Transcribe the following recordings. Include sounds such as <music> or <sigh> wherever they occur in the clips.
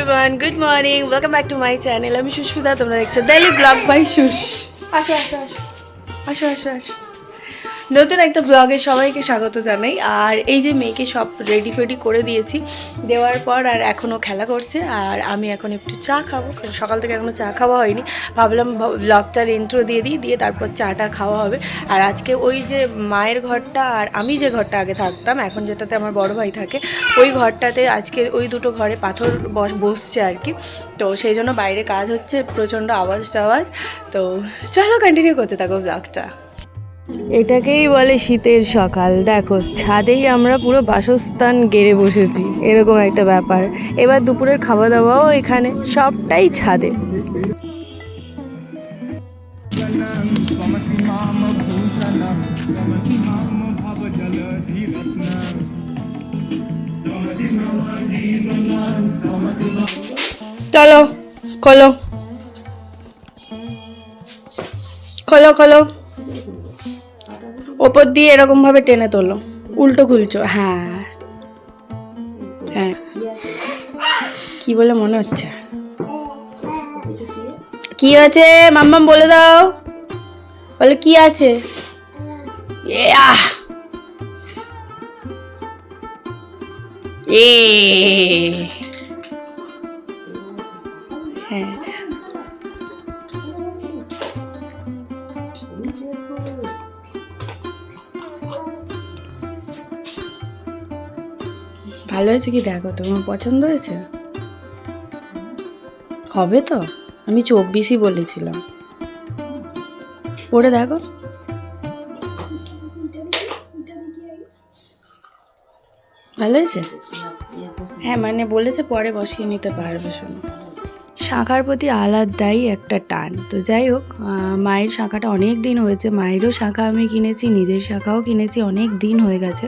Everyone good morning welcome back to my channel আমি সুস্মিতা তোমরা দেখছ ডেলি ব্লগ বাই সুস আসো আসো আসো। আসো আসো আসো। নতুন একটা ব্লগে সবাইকে স্বাগত জানাই। আর এই যে মেয়েকে সব রেডি ফেডি করে দিয়েছি, দেওয়ার পর আর এখনও খেলা করছে, আর আমি এখন একটু চা খাব, কারণ সকাল থেকে এখনও চা খাওয়া হয়নি। ভাবলাম ব্লগটার ইন্ট্রো দিয়ে দিই, দিয়ে তারপর চাটা খাওয়া হবে। আর আজকে ওই যে মায়ের ঘরটা আর আমি যে ঘরটা আগে থাকতাম, এখন যেটাতে আমার বড় ভাই থাকে, ওই ঘরটাতে আজকে ওই দুটো ঘরে পাথর বস বসছে আর কি। তো সেই জন্য বাইরে কাজ হচ্ছে, প্রচণ্ড আওয়াজ টাওয়াজ তো চলো কন্টিনিউ করতে থাকো ব্লগটা এটাকেই বলে শীতের সকাল। দেখো, ছাদেই আমরা পুরো বাসস্থান গেড়ে বসেছি। এরকম একটা ব্যাপার। এবার দুপুরের খাওয়া দাওয়াও এখানে। সবটাই ছাদে। চলো, খোলো। খোলো খোলো। ওপর দিয়ে এরকম ভাবে টেনে তোলো। উল্টো খুলছো হ্যাঁ। হ্যাঁ। কি বলে মনে হচ্ছে? কি আছে? মাম্মাম বলে দাও। বলে, কি আছে? এ, আহ। এ। ভালো হয়েছে কি? দেখো, তোমার পছন্দ হয়েছে? হবে তো? আমি চব্বিশই বলেছিলাম। পরে দেখো। ভালো হয়েছে? হ্যাঁ মানে বলেছে পরে বসিয়ে নিতে পারবে, শোনো। শাখার প্রতি আলাদাই একটা টান। তো যাই হোক মায়ের শাঁখাটা অনেক দিন হয়েছে। মায়েরও শাঁখা আমি কিনেছি, নিজের শাখাও কিনেছি, অনেক দিন হয়ে গেছে।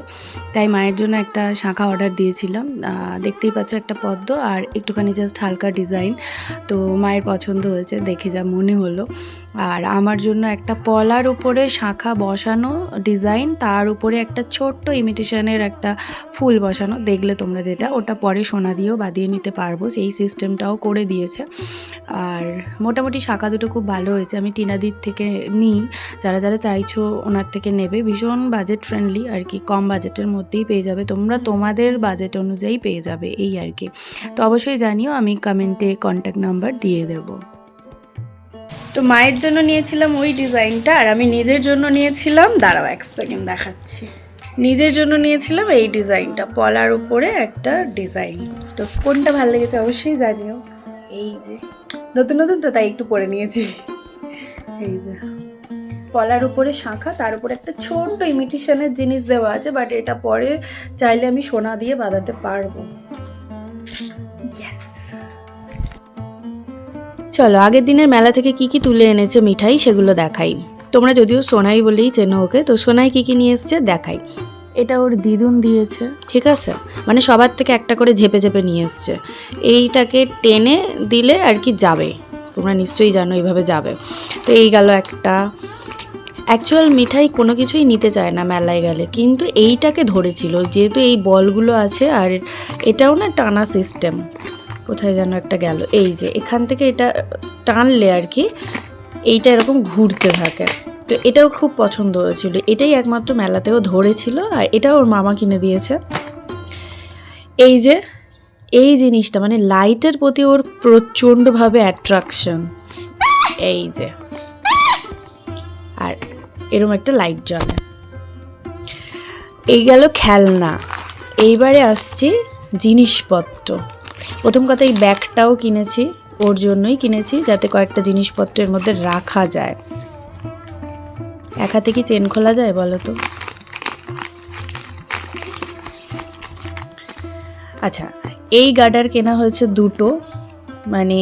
তাই মায়ের জন্য একটা শাঁখা অর্ডার দিয়েছিলাম। দেখতেই পাচ্ছ একটা পদ্ম আর একটুখানি জাস্ট হালকা ডিজাইন তো মায়ের পছন্দ হয়েছে, দেখে যা মনে হলো। আর আমার জন্য একটা পলার উপরে শাখা বসানো ডিজাইন তার উপরে একটা ছোট্ট ইমিটেশনের একটা ফুল বসানো। দেখলে তোমরা যেটা, ওটা পরে সোনা দিয়েও বাঁধিয়ে নিতে পারব, সেই সিস্টেমটাও করে দিয়েছে। আর মোটামুটি শাখা দুটো খুব ভালো হয়েছে, আমি টিনাদির থেকে নিই। যারা যারা চাইছো ওনার থেকে নেবে। ভীষণ বাজেট ফ্রেন্ডলি আর কি, কম বাজেটের মধ্যেই পেয়ে যাবে। তোমরা তোমাদের বাজেট অনুযায়ী পেয়ে যাবে, এই আর কি। তো অবশ্যই জানিও, আমি কমেন্টে কন্ট্যাক্ট নাম্বার দিয়ে দেবো। তো মায়ের জন্য নিয়েছিলাম ওই ডিজাইনটা, আর আমি নিজের জন্য নিয়েছিলাম, দাঁড়াও এক সেকেন্ড দেখাচ্ছি। নিজের জন্য নিয়েছিলাম এই ডিজাইনটা, পলার উপরে একটা ডিজাইন। তো কোনটা ভালো লেগেছে অবশ্যই জানিও। এই যে, নতুন নতুন তো তাই একটু পরে নিয়েছি। এই যে, পলার উপরে শাঁখা, তার উপরে একটা ছোট্ট ইমিটেশনের জিনিস দেওয়া আছে বাট এটা পরে চাইলে আমি সোনা দিয়ে বাঁধাতে পারব। চলো আগের দিনের মেলা থেকে কি কি তুলে এনেছে মিঠাই সেগুলো দেখাই। তোমরা যদিও সোনাই বলেই চেনো ওকে তো সোনাই কি কি নিয়ে এসছে দেখাই। এটা ওর দিদুন দিয়েছে। ঠিক আছে মানে সবার থেকে একটা করে ঝেপে ঝেপে নিয়ে এসছে। এইটাকে টেনে দিলে আর কি যাবে তোমরা নিশ্চয়ই জানো এইভাবে যাবে। তো এই গেল একটা। অ্যাকচুয়াল মিঠাই কোনো কিছুই নিতে চায় না মেলায় গেলে কিন্তু এইটাকে ধরেছিল যেহেতু এই বলগুলো আছে আর এটাও না টানা সিস্টেম কোথায় যেন একটা গেল। এই যে, এখান থেকে এটা টানলে আর কি এইটা এরকম ঘুরতে থাকে। তো এটাও খুব পছন্দ হয়েছিল। এটাই একমাত্র মেলাতেও ধরেছিল আর এটাও ওর মামা কিনে দিয়েছে। এই যে, এই জিনিসটা মানে লাইটের প্রতি ওর প্রচণ্ডভাবে অ্যাট্রাকশন এই যে, আর এরম একটা লাইট জ্বলে। এই গেল খেলনা। এইবারে আসছি জিনিসপত্র। প্রথম কথা, এই ব্যাগটাও কিনেছি, ওর জন্যই কিনেছি, যাতে কয়েকটা জিনিসপত্রের মধ্যে রাখা যায়। এক হাতে কি চেন খোলা যায় বলো তো? আচ্ছা এই গার্ডার কেনা হয়েছে দুটো মানে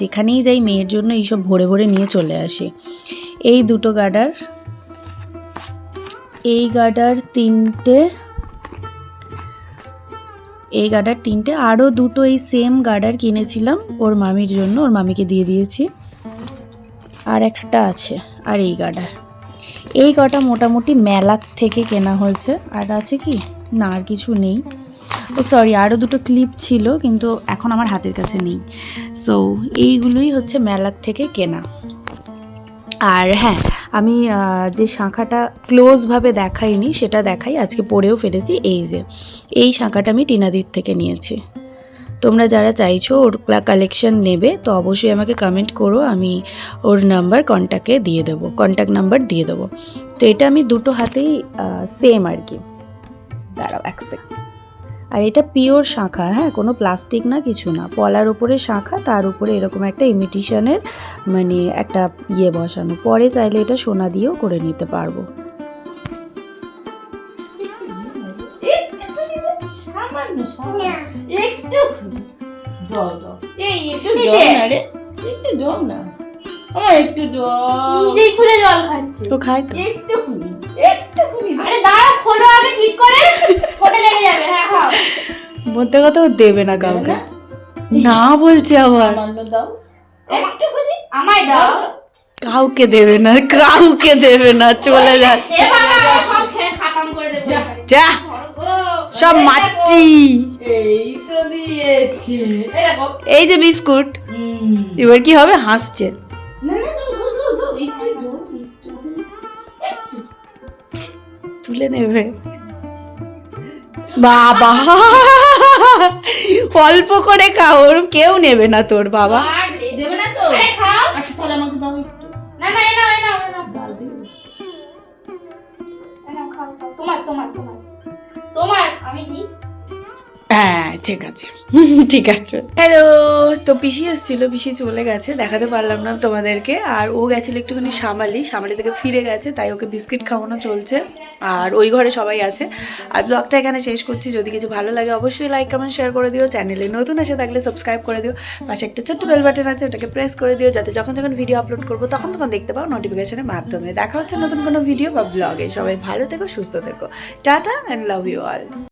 যেখানেই যাই মেয়ের জন্য এইসব ভরে ভরে নিয়ে চলে আসি। এই দুটো গার্ডার, এই গার্ডার তিনটে এই গার্ডার তিনটে আরও দুটো এই সেম গার্ডার কিনেছিলাম ওর মামির জন্য, ওর মামিকে দিয়ে দিয়েছি। আর একটা আছে, আর এই গার্ডার এই কটা মোটামুটি মেলার থেকে কেনা হয়েছে। আর আছে কি? না, আর কিছু নেই। ও সরি আরও দুটো ক্লিপ ছিল, কিন্তু এখন আমার হাতের কাছে নেই। সো এইগুলোই হচ্ছে মেলার থেকে কেনা। আর হ্যাঁ আমি যে শাঁখাটা ক্লোজভাবে দেখাইনি, সেটা দেখাই, আজকে পরেও ফেলেছি, এই যে, এই শাঁখাটা আমি টিনাদির থেকে নিয়েছি। তোমরা যারা চাইছো ওর কালেকশন নেবে, তো অবশ্যই আমাকে কমেন্ট করো, আমি ওর নাম্বার কন্ট্যাক্টে দিয়ে দেবো কন্ট্যাক্ট নাম্বার দিয়ে দেবো। তো এটা আমি দুটো হাতেই সেম আর কি। দাঁড়াও এক সেকেন্ড আর এটা পিওর শাঁখা হ্যাঁ কোনো প্লাস্টিক না কিছু না। পলার উপরে শাঁখা তার উপরে এরকম একটা ইমিটেশনের মানে একটা ইয়ে বসানো। পরে চাইলে এটা সোনা দিয়েও করে নিতে পারব। একটু। দাও দাও এই একটু এই দাও দে। না রে। একটু না। আমার একটু দাও জল খাচ্ছে। তো খাই তো। একটু খুবই একটু আরে দাঁড়া খোলো আগে ঠিক করে। ফোটে লেগে যাবে? হ্যাঁ খাও। মধ্যে কথা ও দেবে না কাউকে। না? বলছে আবার। দাও। একটু আমায় দাও। কাউকে দেবে না কাউকে দেবে না চলে যাচ্ছে। এ বাবা সব খেয়ে খাতাম করে দেবো। যা সব মাটি এই তো দিয়েছি। এই দেখো। এই যে বিস্কুট এবার কি হবে? হাসছে। তুলে নেবে। বাবা। অল্প করে খাও ওর কেউ নেবে না তোর বাবা। তোমার তোমার তোমার। তোমার আমি কি হ্যাঁ ঠিক আছে। <laughs> ঠিক আছে। হ্যালো তো পিসি এসেছিল, পিসি চলে গেছে, দেখাতে পারলাম না তোমাদেরকে। আর ও গেছিল একটুখানি সামালি সামালি থেকে ফিরে গেছে, তাই ওকে বিস্কিট খাওয়ানো চলছে। আর ওই ঘরে সবাই আছে। আর ব্লগটা এখানে শেষ করছি। যদি কিছু ভালো লাগে, অবশ্যই লাইক কমেন্ট শেয়ার করে দিও। চ্যানেলে নতুন এসে থাকলে সাবস্ক্রাইব করে দিও। পাশে একটা ছোট্ট বেল বাটন আছে, ওটাকে প্রেস করে দিও, যাতে যখন যখন ভিডিও আপলোড করব, তখন তখন দেখতে পাও নোটিফিকেশনের মাধ্যমে। দেখা হচ্ছে নতুন কোনো ভিডিও বা ব্লগে সবাই ভালো থেকো, সুস্থ থেকো। Tata and love you all